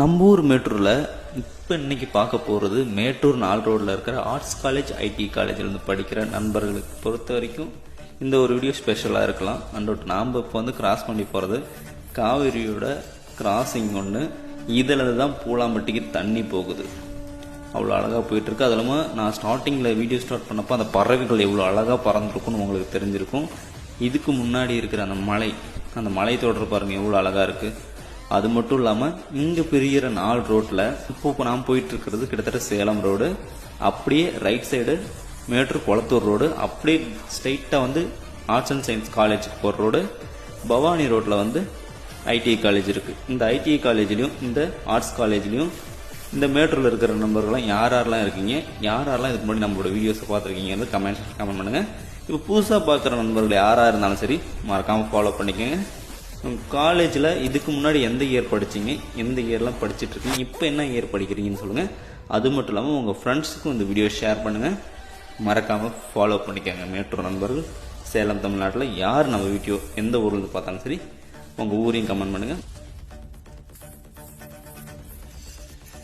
நம்ம ஊர் மேட்டூரில் இப்போ இன்னைக்கு பார்க்க போகிறது மேட்டூர் நால் ரோட்டில் இருக்கிற ஆர்ட்ஸ் காலேஜ் ஐடி காலேஜில் படிக்கிற நண்பர்களுக்கு பொறுத்த வரைக்கும் இந்த ஒரு வீடியோ ஸ்பெஷலாக இருக்கலாம். அண்ட் நாம் இப்போ வந்து கிராஸ் பண்ணி போகிறது காவிரியோட கிராசிங் ஒன்று இதில் தான் பூலாம்பட்டிக்கு தண்ணி போகுது. அவ்வளோ அழகாக போயிட்டுருக்கு அது இல்லாமல் நான் ஸ்டார்டிங்கில் வீடியோ ஸ்டார்ட் பண்ணப்போ அந்த பறவைகள் எவ்வளோ அழகாக பறந்துருக்குன்னு உங்களுக்கு தெரிஞ்சிருக்கும். இதுக்கு முன்னாடி இருக்கிற அந்த மலை அந்த மலை தொடர் பாருங்கள் எவ்வளோ அழகாக இருக்குது அது மட்டும் இல்லாமல் இங்கே பிரியிற நாலு ரோட்டில் இப்போ இப்போ நான் போயிட்டு இருக்கிறது கிட்டத்தட்ட சேலம் ரோடு அப்படியே right side Mettur Kulathur road அப்படியே ஸ்ட்ரைட்டாக வந்து ஆர்ட்ஸ் அண்ட் சயின்ஸ் காலேஜுக்கு போகிற ரோடு பவானி ரோட்டில் வந்து ஐடிஐ காலேஜ் இருக்குது இந்த ஐடிஐ காலேஜ்லேயும் இந்த ஆர்ட்ஸ் காலேஜ்லேயும் இந்த மேட்டூரில் இருக்கிற நம்பர்கள்லாம் யார் யாரெல்லாம் இருக்கீங்க யார் யாரெல்லாம் இதுக்கு முன்னாடி நம்மளோட வீடியோஸை பார்த்துருக்கீங்க கமெண்ட் கமெண்ட் பண்ணுங்கள் இப்போ புதுசாக பார்க்குற நண்பர்கள் யாராக இருந்தாலும் சரி மறக்காமல் ஃபாலோ பண்ணிக்கோங்க. காலேஜில் இதுக்கு முன்னாடி எந்த இயர் படிச்சீங்க? எந்த இயர்லாம் படிச்சிட்டு இருக்கீங்க? இப்போ என்ன இயர் படிக்கிறீங்கன்னு சொல்லுங்கள் அது மட்டும் இல்லாமல் உங்கள் ஃப்ரெண்ட்ஸுக்கும் இந்த வீடியோ ஷேர் பண்ணுங்கள் மறக்காமல் ஃபாலோ பண்ணிக்கோங்க மேற்றூர் நண்பர்கள். சேலம் தமிழ்நாட்டில் யார் நம்ம வீடியோ எந்த ஊர்லேருந்து பார்த்தாலும் சரி உங்கள் ஊரையும் கமெண்ட் பண்ணுங்கள்